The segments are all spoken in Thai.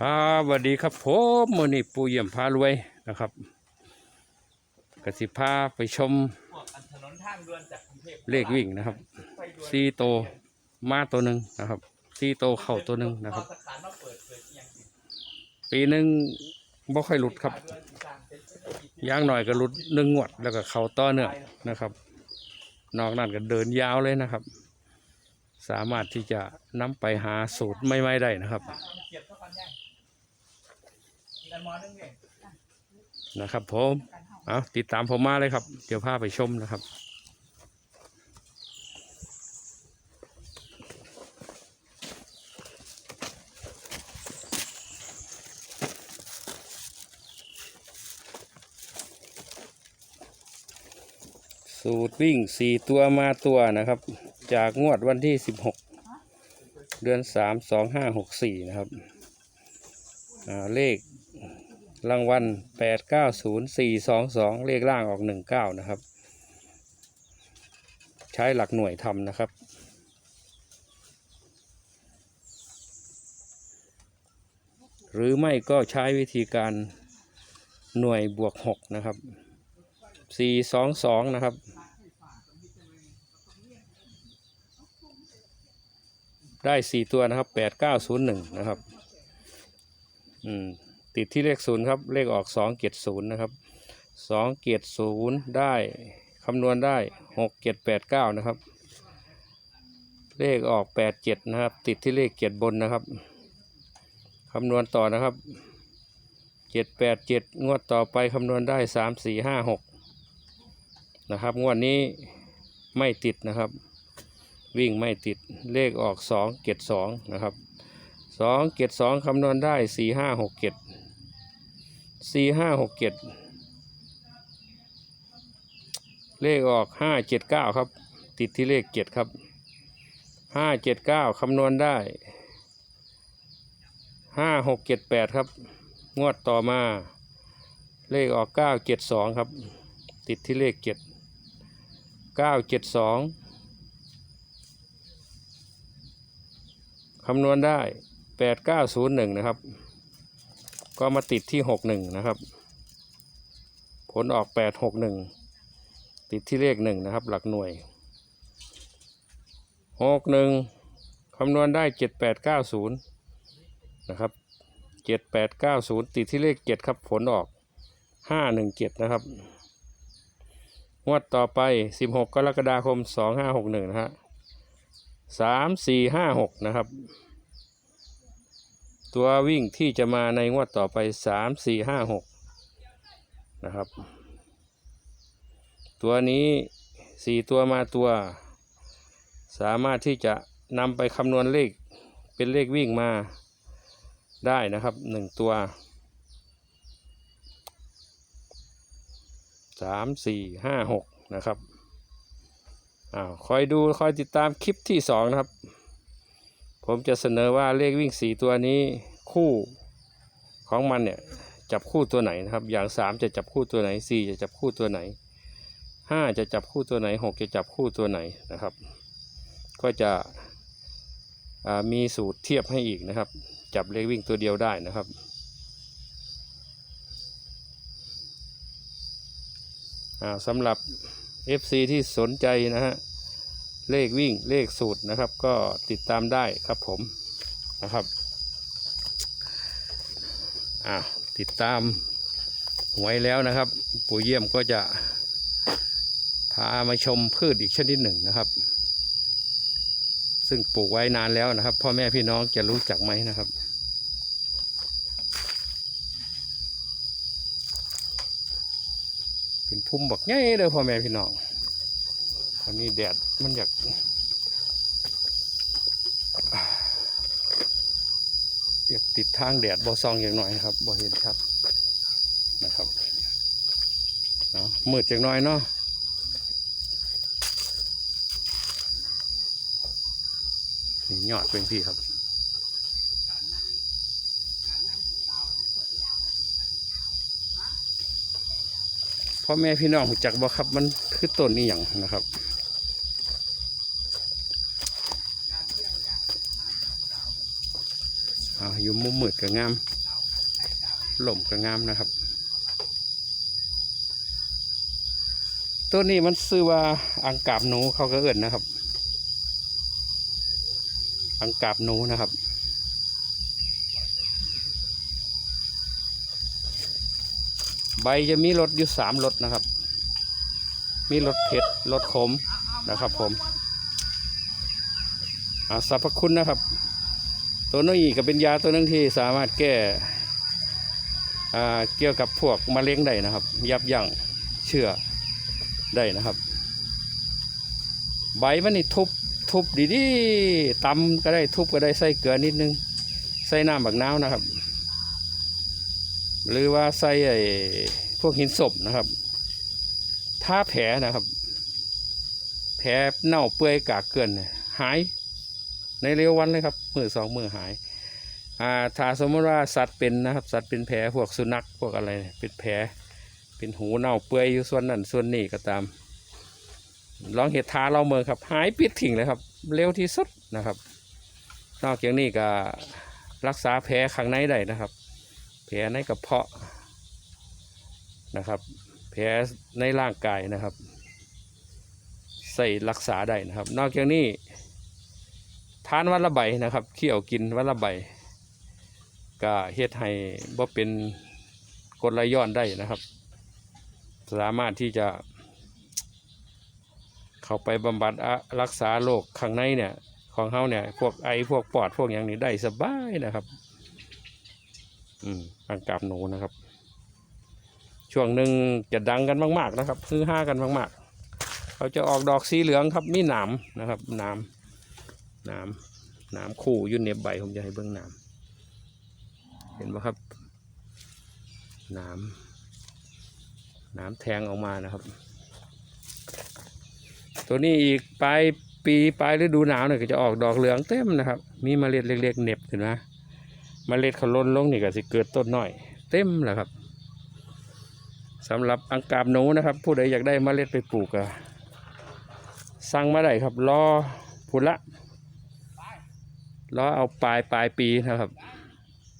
ครับสวัสดีครับผมมือนี้ปูเยี่ยมพารวยนะครับกสิพาไปชมพวกอันถนนทางด่วนจากกรุงเทพเลขวิ่งนะครับซีโตมาตัวหนึ่งนะครับซีโตเข้าตัวหนึ่งนะครับ ปีหนึ่งบ่ค่อยหลุดครับย่างหน่อยก็หลุดหนึ่งงวดแล้วก็เข้าต่อเนื่องนะครับ นอกนั้นก็เดินยาวเลยนะครับ สามารถที่จะนำไปหาสูตรไม่ไม่ๆได้นะครับ นะครับผมเอาติดตามผมมาเลยครับ เดี๋ยวพาไปชมนะครับสูตรวิ่งสี่ตัวมาตัวนะครับ จากงวดวันที่สิบหกเดือนสามสองห้าหกสี่นะครับเลข รางวัลแปดเก้าศูนย์สี่สองสองเลขล่างออกหนึ่งเก้านะครับ ใช้หลักหน่วยทำนะครับหรือไม่ก็ใช้วิธีการหน่วยบวกหกนะครับสี่สองสองนะครับ ได้สี่ตัวนะครับแปดเก้าศูนย์หนึ่งนะครับ อืม ติดที่เลขศูนย์ครับ เลขออกสองเกียรศูนย์นะครับสองเกียรศูนย์ได้คำนวณได้หกเกียรแปดเก้านะครับ เลขออกแปดเจ็ดนะครับ ติดที่เลขเกียรบนนะครับคำนวณต่อนะครับเจ็ดแปดเจ็ดงวดต่อไปคำนวณได้สามสี่ห้าหกนะครับ งวดนี้ไม่ติดนะครับ วิ่งไม่ติดเลขออกสองเกียรสองนะครับสองเกตสองคำนวณได้สี่ห้าหกเกต สี่ห้าหกเกตเลขออกห้าเจ็ดเก้าครับ ติดที่เลขเจ็ดครับห้าเจ็ดเก้าคำนวณได้ห้าหกเจ็ดแปดครับ งวดต่อมา เลขออกเก้าเจ็ดสองครับ ติดที่เลขเจ็ดเก้าเจ็ดสองคำนวณได้แปดเก้าศูนย์หนึ่งนะครับ ก็มาติดที่หกหนึ่งนะครับ ผลออกแปดหกหนึ่งติดที่เลขหนึ่งนะครับ หลักหน่วยหกหนึ่งคำนวณได้เจ็ดแปดเก้าศูนย์นะครับเจ็ดแปดเก้าศูนย์ติดที่เลขเจ็ดครับ ผลออกห้าหนึ่งเจ็ดนะครับ งวดต่อไปสิบหกกรกฎาคมสองห้าหกหนึ่งนะฮะสามสี่ห้าหกนะครับ ตัววิ่งที่จะมาในงวดต่อไปสามสี่ห้าหกนะครับ ตัวนี้สี่ตัวมาตัว สามารถที่จะนำไปคำนวณเลขเป็นเลขวิ่งมาได้นะครับหนึ่งตัวสามสี่ห้าหกนะครับอ้าวคอยดูคอยติดตามคลิปที่สองนะครับ ผมจะเสนอว่าเลขวิ่งสี่ตัวนี้คู่ของมันเนี่ยจับคู่ตัวไหนนะครับ อย่างสามจะจับคู่ตัวไหนสี่จะจับคู่ตัวไหนห้าจะจับคู่ตัวไหนหกจะจับคู่ตัวไหนนะครับ ก็จะมีสูตรเทียบให้อีกนะครับ จับเลขวิ่งตัวเดียวได้นะครับสำหรับ FC ที่สนใจนะฮะ เลขวิ่งเลขสูตรนะครับ ก็ติดตามได้ครับผมนะครับอ่าติดตามหวยแล้วนะครับปู่เยี่ยมก็จะพามาชมพืชอีกชนิดหนึ่งนะครับ ซึ่งปลูกไว้นานแล้วนะครับ พ่อแม่พี่น้องจะรู้จักไหมนะครับเป็นพุ่มบักใหญ่เลยพ่อแม่พี่น้อง วันนี้แดดมันอยากอยากติดทางแดดบอซองอย่างหน่อยครับบอเห็นชัดนะครับเอามืดจากหน้อยเนาะนี่ยอดเป็นพี่ครับพ่อแม่พี่น้องจักบ่ครับมันคือต้นนี้อย่างนะครับ อยู่มุมมืดก็งามหล่มก็งามนะครับ ตัวนี้มันชื่อว่าอังกาบหนูเขาก็เอิ้นนะครับ อังกาบหนูนะครับใบจะมีรสอยู่สามรสนะครับ มีรสเผ็ดรสขมนะครับผมอาสรรพคุณนะครับ ตัวนี้ก็เป็นยาตัวหนึงที่สามารถแก้เกี่ยวกับพวกมะเร็งได้นะครับ ยับยั้งเชื้อได้นะครับ ใบมันนี่ทุบทุบดีๆตำก็ได้ทุบก็ได้ใส่เกลือนิดนึง ใส่น้ำบักน้าวนะครับ หรือว่าใส่ไอ้พวกหินศพนะครับท่าแผลนะครับ แผลเน่าเปื่อยกากเกินหาย ในเร็ววันเลยครับมือสองมือหายอ่าถ้าสมมติว่าสัตว์เป็นนะครับ สัตว์เป็นแผลพวกสุนัขพวกอะไรเป็นแผลเป็นหูเน่าเปื่อยอยู่ส่วนนั้นส่วนนี้ก็ตาม ลองเห็ดทาเราเมืองครับ หายปิดทิ้งเลยครับ เร็วที่สุดนะครับ นอกจากนี้ก็รักษาแผลข้างในได้นะครับ แผลในกระเพาะนะครับ แผลในร่างกายนะครับ ใส่รักษาได้นะครับ นอกจากนี้ ทานวันละใบนะครับเคี่ยวกินวันละใบก็เฮ็ดให้บ่เป็นกดไหลย้อนได้นะครับ สามารถที่จะเข้าไปบำบัดรักษาโรคข้างในเนี่ยของเฮาเนี่ยพวกไอพวกปอดพวกอย่างนี้ได้สบายนะครับ อืมอังกาบหนูนะครับ ช่วงหนึ่งจะดังกันมาก ๆ นะครับคือห้ากันมาก ๆ เขาจะออกดอกสีเหลืองครับมีหนามนะครับหนาม น้ำน้ำคู่ยุ่นเน็บใบผมจะให้เบื้องน้ำเห็นไหมครับ น้ำน้ำแทงออกมานะครับ ตัวนี้อีกปลายปีปลายฤดูหนาวเนี่ยก็จะออกดอกเหลืองเต็มนะครับ มีเมล็ดเล็กๆเน็บขึ้นไหมเมล็ดเขาล้นลงนี่ก็จะเกิดต้นน้อย เต็มแหละครับสำหรับอังกาบหนูนะครับ ผู้ใดอยากได้เมล็ดไปปลูกอะสั่งมาได้ครับรอพุนละ ล้วเอาปลายปลายปีนะครับ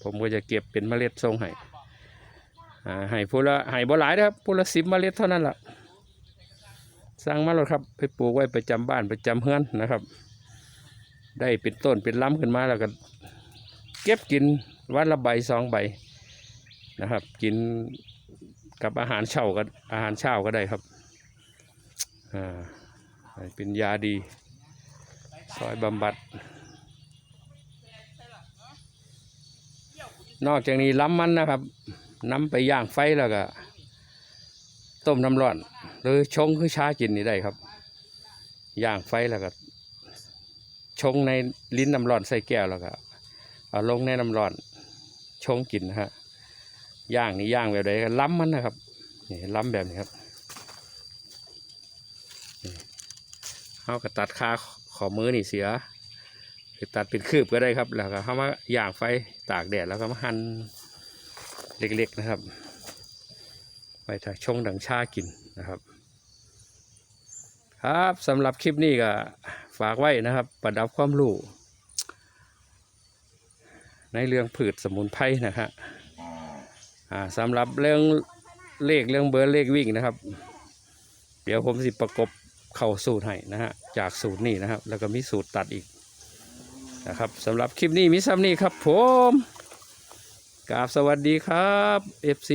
ผมก็จะเก็บเป็นเมล็ดทรงให้อ่าให้พูละให้บ่หลายนะครับพูละสิบเมล็ดเท่านั้นแหละสร้างมาแล้วครับไปปลูกไว้ประจำบ้านประจำเฮือนนะครับ ได้เป็นต้นเป็นล้ำขึ้นมาแล้วก็ เก็บกินวันละใบสองใบนะครับ กินกับอาหารเช้าก็อาหารเช้าก็ได้ครับอ่าเป็นยาดีซอยบำบัด นอกจากนี้ล้ำมันนะครับน้ำไปย่างไฟแล้วก็ ต้มน้ำร้อน หรือชงคือชากินนี่ได้ครับ ย่างไฟแล้วก็ ชงในลิ้นน้ำร้อนใส่แก้วแล้วก็เอาลงในน้ำร้อน ชงกินนะฮะย่างนี่ย่างแบบใดก็ล้ำมันนะครับนี่ล้ำแบบนี้ครับเอากระตัดคาขอมือนี่เสีย ไปตัดเป็นคืบก็ได้ครับ แล้วก็เข้ามาย่างไฟตากแดดแล้วก็มาหั่นเล็กๆนะครับไปถ้าชงดังชากินนะครับ ครับสำหรับคลิปนี้ก็ฝากไว้นะครับ ประดับความรู้ในเรื่องผืชสมุนไพรนะฮะอ่าสำหรับเรื่องเลขเรื่องเบอร์เลขวิ่งนะครับ เดี๋ยวผมสิประกบเข้าสูตรให้นะฮะจากสูตรนี้นะครับ แล้วก็มีสูตรตัดอีก นะครับสำหรับคลิปนี้มิซัมนี่ครับผมกราบสวัสดีครับ FC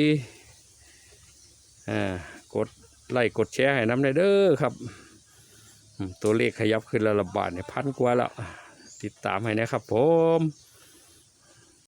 อ่ากดไลค์กดแชร์ให้น้ำในเด้อครับ ตัวเลขขยับขึ้นระบาดเนี่ยพันกว่าแล้ว ติดตามให้นะครับผม